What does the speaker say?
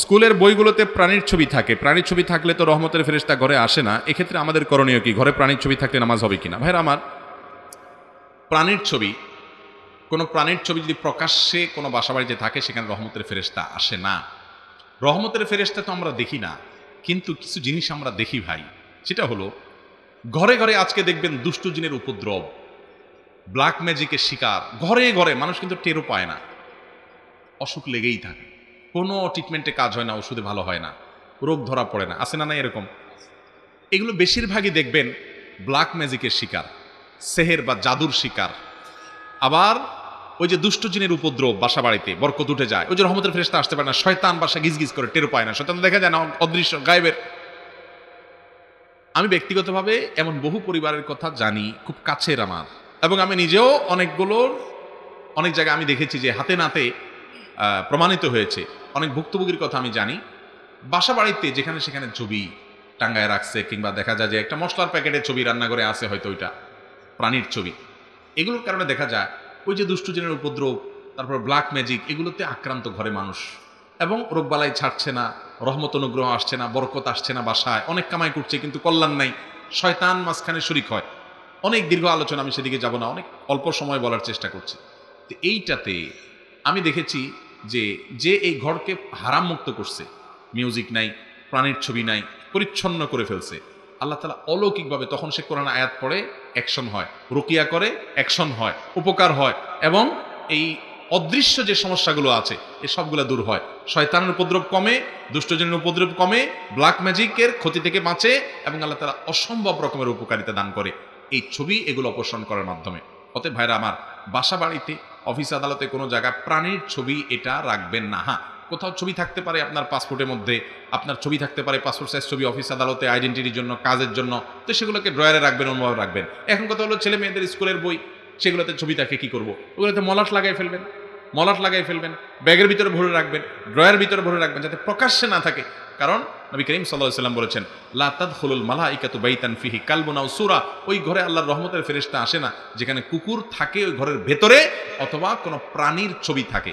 স্কুলের বইগুলোতে প্রাণীর ছবি থাকে। প্রাণীর ছবি থাকলে তো রহমতের ফেরেশতা ঘরে আসে না। এক্ষেত্রে আমাদের করণীয় কি? ঘরে প্রাণীর ছবি থাকলে নামাজ হবে কিনা? ভাইরা আমার, প্রাণীর ছবি, কোনো প্রাণীর ছবি যদি প্রকাশ্যে কোনো বাসাবাড়িতে থাকে, সেখানে রহমতের ফেরেশতা আসে না। রহমতের ফেরেশতা তো আমরা দেখি না, কিন্তু কিছু জিনিস আমরা দেখি ভাই। সেটা হলো, ঘরে ঘরে আজকে দেখবেন দুষ্টু জিনের উপদ্রব ব্ল্যাক ম্যাজিকের শিকার। ঘরে ঘরে মানুষ কিন্তু টেরও পায় না। অসুখ লেগেই থাকে। কোনো ট্রিটমেন্টে কাজ হয় না, ওষুধে ভালো হয় না, রোগ ধরা পড়ে না, আছে না না এরকম? এগুলো বেশিরভাগই দেখবেন ব্ল্যাক ম্যাজিকের শিকার, সেহের বা জাদুর শিকার। আবার ওই যে দুষ্ট জিনের উপদ্রব বাসা বাড়িতে, বরকত উঠে যায়, ওই যে রহমতের ফেরেস্তা আসতে পারে না, শয়তান বাসা গিজ গিজ করে টের পায় না, শয়তান দেখা যায় না, অদৃশ্য, গায়েবের। আমি ব্যক্তিগতভাবে এমন বহু পরিবারের কথা জানি, খুব কাছের আমার, এবং আমি নিজেও অনেকগুলোর, অনেক জায়গায় আমি দেখেছি যে হাতে নাতে প্রমাণিত হয়েছে। অনেক ভুক্তভোগীর কথা আমি জানি। বাসা বাড়িতে যেখানে সেখানে ছবি টাঙ্গায় রাখছে কিংবা দেখা যায় যে একটা মশলার প্যাকেটের ছবি রান্নাঘরে আছে হয়তো ওইটা, প্রাণীর ছবি। এগুলোর কারণে দেখা যায় ওই যে দুষ্টজনের উপদ্রব, তারপর ব্ল্যাক ম্যাজিক এগুলোতে আক্রান্ত ঘরে মানুষ। এবং রোগবালাই ছাড়ছে না, রহমত অনুগ্রহ আসছে না, বরকত আসছে না বাসায়, অনেক কামাই করছে কিন্তু কল্যাণ নাই, শয়তান মাঝখানে শরিক হয়। অনেক দীর্ঘ আলোচনা, আমি সেদিকে যাব না, অনেক অল্প সময় বলার চেষ্টা করছি। তো এইটাতে আমি দেখেছি যে যে এই ঘরকে হারাম মুক্ত করছে মিউজিক নাই, প্রাণীর ছবি নাই, পরিচ্ছন্ন করে ফেলছে, আল্লাহ তালা অলৌকিকভাবে তখন সে কোরআন আয়াত পড়ে অ্যাকশন হয়, রুকিয়া করে অ্যাকশন হয়, উপকার হয় এবং এই অদৃশ্য যে সমস্যাগুলো আছে এই সবগুলো দূর হয়। শয়তানের উপদ্রব কমে, দুষ্টজনের উপদ্রব কমে ব্ল্যাক ম্যাজিকের ক্ষতি থেকে বাঁচে এবং আল্লাহ তালা অসম্ভব রকমের উপকারিতা দান করে। এই ছবি এগুলো অপসারণ করার মাধ্যমে। অতএব ভাইরা আমার, বাসা বাড়িতে অফিস আদালতে কোনো জায়গায় প্রাণীর ছবি এটা রাখবেন না। হ্যাঁ কোথাও ছবি থাকতে পারে আপনার পাসপোর্টের মধ্যে, আপনার ছবি থাকতে পারে পাসপোর্ট সাইজ ছবি অফিস আদালতে, আইডেন্টিটির জন্য, কাজের জন্য, তো সেগুলোকে ড্রয়ারে রাখবেন, অন্যভাবে রাখবেন। এখন কথা হলো ছেলে মেয়েদের স্কুলের বই, সেগুলোতে ছবি থাকে কি করব? ওগুলোতে মলাট লাগাই ফেলবেন। মলাট লাগাই ফেলবেন, ব্যাগের ভিতরে ভরে রাখবেন, ড্রয়ের ভিতরে ভরে রাখবেন যাতে প্রকাশ্যে না থাকে। কারণ নবী করিম সাল্লাহ সাল্লাম বলেছেন লাতাদ হলুল মালা ইকাতু বাইতান ফিহি কালবনাও সুরা ওই ঘরে আল্লাহর রহমতের ফেরেস্তা আসে না, যেখানে কুকুর থাকে ওই ঘরের ভেতরে, অথবা কোনো প্রাণীর ছবি থাকে।